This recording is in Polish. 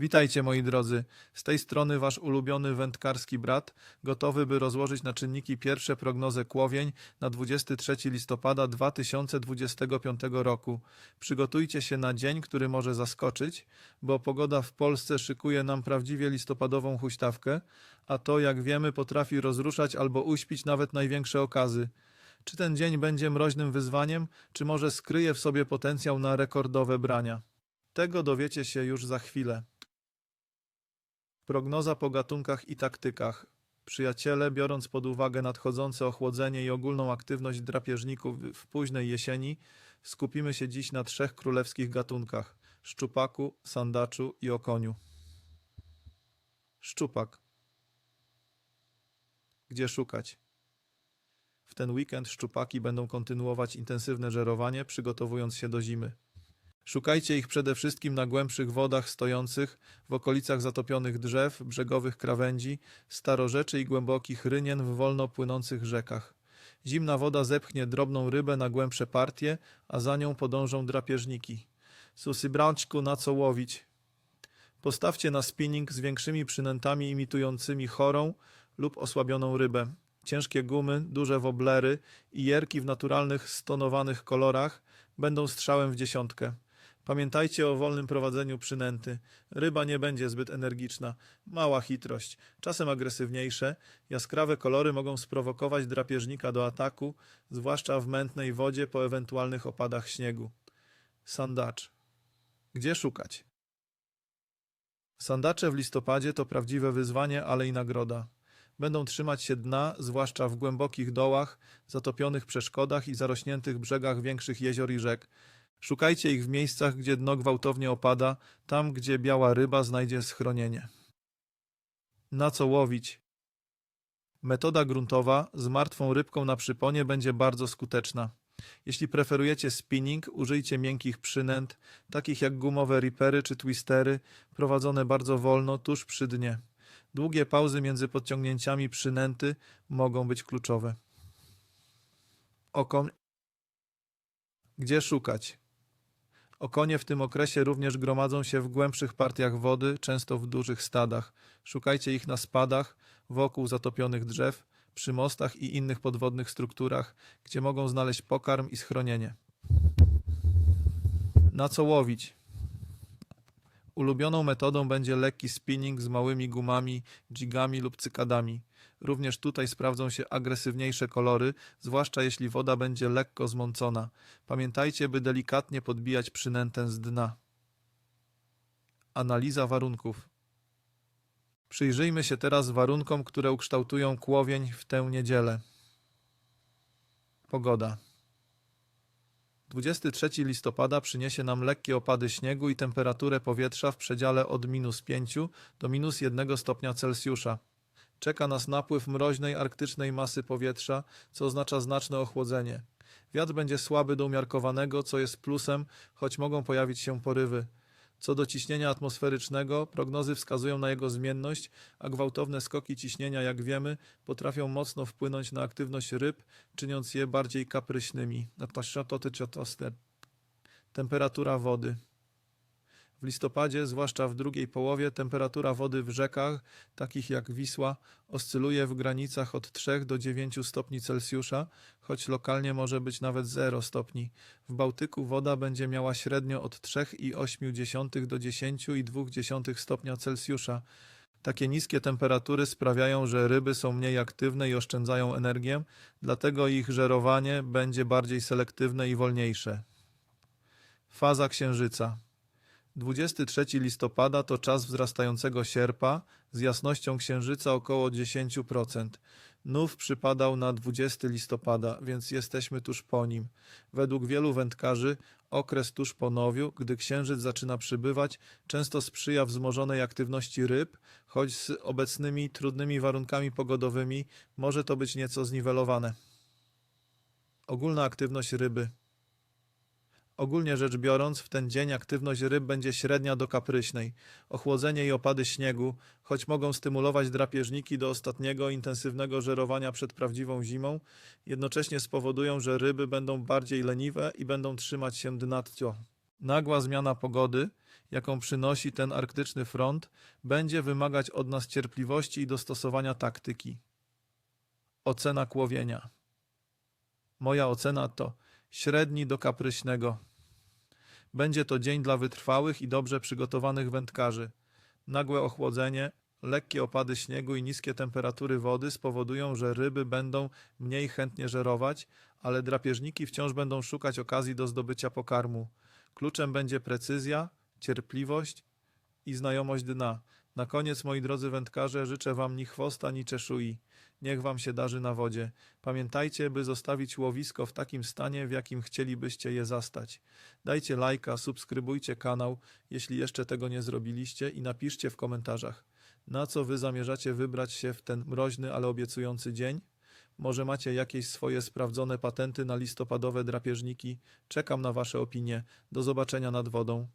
Witajcie moi drodzy, z tej strony wasz ulubiony wędkarski brat, gotowy by rozłożyć na czynniki pierwsze prognozę kłowień na 23 listopada 2025 roku. Przygotujcie się na dzień, który może zaskoczyć, bo pogoda w Polsce szykuje nam prawdziwie listopadową huśtawkę, a to jak wiemy potrafi rozruszać albo uśpić nawet największe okazy. Czy ten dzień będzie mroźnym wyzwaniem, czy może skryje w sobie potencjał na rekordowe brania? Tego dowiecie się już za chwilę. Prognoza po gatunkach i taktykach. Przyjaciele, biorąc pod uwagę nadchodzące ochłodzenie i ogólną aktywność drapieżników w późnej jesieni, skupimy się dziś na trzech królewskich gatunkach: szczupaku, sandaczu i okoniu. Szczupak. Gdzie szukać? W ten weekend szczupaki będą kontynuować intensywne żerowanie, przygotowując się do zimy. Szukajcie ich przede wszystkim na głębszych wodach stojących, w okolicach zatopionych drzew, brzegowych krawędzi, starorzeczy i głębokich rynien w wolno płynących rzekach. Zimna woda zepchnie drobną rybę na głębsze partie, a za nią podążą drapieżniki. Susy braczku na co łowić. Postawcie na spinning z większymi przynętami imitującymi chorą lub osłabioną rybę. Ciężkie gumy, duże woblery i jerki w naturalnych, stonowanych kolorach będą strzałem w dziesiątkę. Pamiętajcie o wolnym prowadzeniu przynęty. Ryba nie będzie zbyt energiczna. Mała chytrość, czasem agresywniejsze. Jaskrawe kolory mogą sprowokować drapieżnika do ataku, zwłaszcza w mętnej wodzie po ewentualnych opadach śniegu. Sandacz. Gdzie szukać? Sandacze w listopadzie to prawdziwe wyzwanie, ale i nagroda. Będą trzymać się dna, zwłaszcza w głębokich dołach, zatopionych przeszkodach i zarośniętych brzegach większych jezior i rzek. Szukajcie ich w miejscach, gdzie dno gwałtownie opada, tam, gdzie biała ryba znajdzie schronienie. Na co łowić? Metoda gruntowa z martwą rybką na przyponie będzie bardzo skuteczna. Jeśli preferujecie spinning, użyjcie miękkich przynęt, takich jak gumowe ripery czy twistery, prowadzone bardzo wolno, tuż przy dnie. Długie pauzy między podciągnięciami przynęty mogą być kluczowe. Okon. Gdzie szukać? Okonie w tym okresie również gromadzą się w głębszych partiach wody, często w dużych stadach. Szukajcie ich na spadach, wokół zatopionych drzew, przy mostach i innych podwodnych strukturach, gdzie mogą znaleźć pokarm i schronienie. Na co łowić? Ulubioną metodą będzie lekki spinning z małymi gumami, jigami lub cykadami. Również tutaj sprawdzą się agresywniejsze kolory, zwłaszcza jeśli woda będzie lekko zmącona. Pamiętajcie, by delikatnie podbijać przynętę z dna. Analiza warunków. Przyjrzyjmy się teraz warunkom, które ukształtują kłowień w tę niedzielę. Pogoda. 23 listopada przyniesie nam lekkie opady śniegu i temperaturę powietrza w przedziale od minus 5 do minus 1 stopnia Celsjusza. Czeka nas napływ mroźnej arktycznej masy powietrza, co oznacza znaczne ochłodzenie. Wiatr będzie słaby do umiarkowanego, co jest plusem, choć mogą pojawić się porywy. Co do ciśnienia atmosferycznego, prognozy wskazują na jego zmienność, a gwałtowne skoki ciśnienia, jak wiemy, potrafią mocno wpłynąć na aktywność ryb, czyniąc je bardziej kapryśnymi. Temperatura wody. W listopadzie, zwłaszcza w drugiej połowie, temperatura wody w rzekach, takich jak Wisła, oscyluje w granicach od 3 do 9 stopni Celsjusza, choć lokalnie może być nawet 0 stopni. W Bałtyku woda będzie miała średnio od 3,8 do 10,2 stopnia Celsjusza. Takie niskie temperatury sprawiają, że ryby są mniej aktywne i oszczędzają energię, dlatego ich żerowanie będzie bardziej selektywne i wolniejsze. Faza księżyca. 23 listopada to czas wzrastającego sierpa z jasnością księżyca około 10%. Nów przypadał na 20 listopada, więc jesteśmy tuż po nim. Według wielu wędkarzy okres tuż po nowiu, gdy księżyc zaczyna przybywać, często sprzyja wzmożonej aktywności ryb, choć z obecnymi trudnymi warunkami pogodowymi może to być nieco zniwelowane. Ogólna aktywność ryby. Ogólnie rzecz biorąc, w ten dzień aktywność ryb będzie średnia do kapryśnej. Ochłodzenie i opady śniegu, choć mogą stymulować drapieżniki do ostatniego intensywnego żerowania przed prawdziwą zimą, jednocześnie spowodują, że ryby będą bardziej leniwe i będą trzymać się dna tcio. Nagła zmiana pogody jaką przynosi ten arktyczny front, będzie wymagać od nas cierpliwości i dostosowania taktyki. Ocena kłowienia. Moja ocena to średni do kapryśnego. Będzie to dzień dla wytrwałych i dobrze przygotowanych wędkarzy. Nagłe ochłodzenie, lekkie opady śniegu i niskie temperatury wody spowodują, że ryby będą mniej chętnie żerować, ale drapieżniki wciąż będą szukać okazji do zdobycia pokarmu. Kluczem będzie precyzja, cierpliwość i znajomość dna. Na koniec, moi drodzy wędkarze, życzę wam ni chwosta, ni czeszui. Niech wam się darzy na wodzie. Pamiętajcie, by zostawić łowisko w takim stanie, w jakim chcielibyście je zastać. Dajcie lajka, subskrybujcie kanał, jeśli jeszcze tego nie zrobiliście i napiszcie w komentarzach, na co wy zamierzacie wybrać się w ten mroźny, ale obiecujący dzień. Może macie jakieś swoje sprawdzone patenty na listopadowe drapieżniki? Czekam na wasze opinie. Do zobaczenia nad wodą.